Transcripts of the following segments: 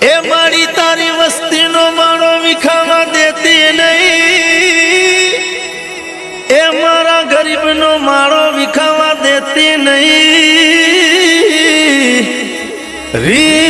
એ મારી તારી વસ્તીનો મારો વિખાવા દેતી નહીં. એ મારા ગરીબનો માળો વિખાવા દેતી નહીં. રી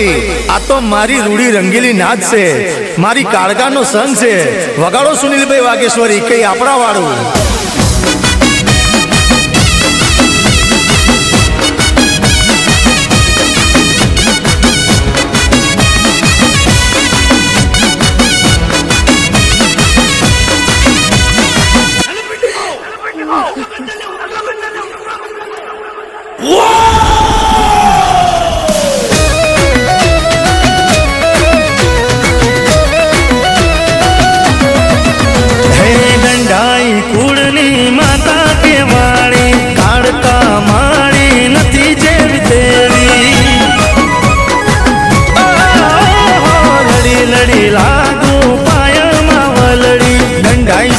ભાઈ આ તો મારી રૂડી રંગીલી નાચ છે. મારી કાળકાનો સંગ છે. વગાડો સુનિલભાઈ વાગેશ્વરી કઈ આપણા વાળું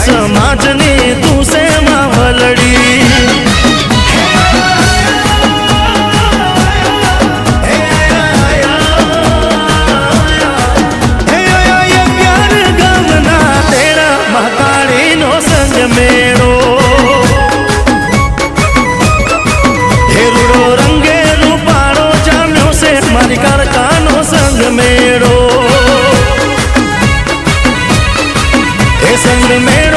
સમાજને તું સેવા વલડી મેળો હેરુડો રંગે રૂપાળો જામ્યો છે મારી કારકાનો સંગ મેળો એ સંગ મેળો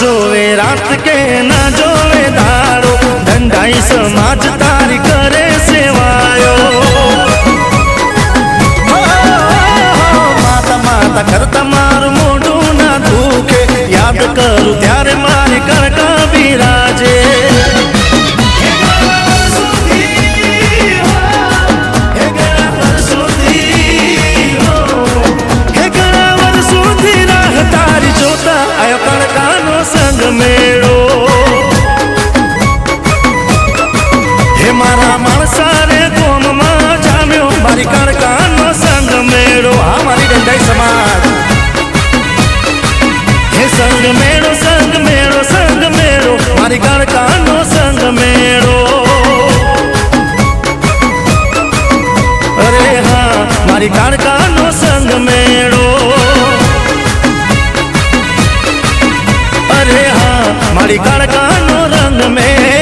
જોવે રાત કે ના જોવે દારો ધંધાઈ સમાજ તારી કરે સેવાયો. સંગ મેળો. અરે હા મારી કાળકાનો રંગ મેળો.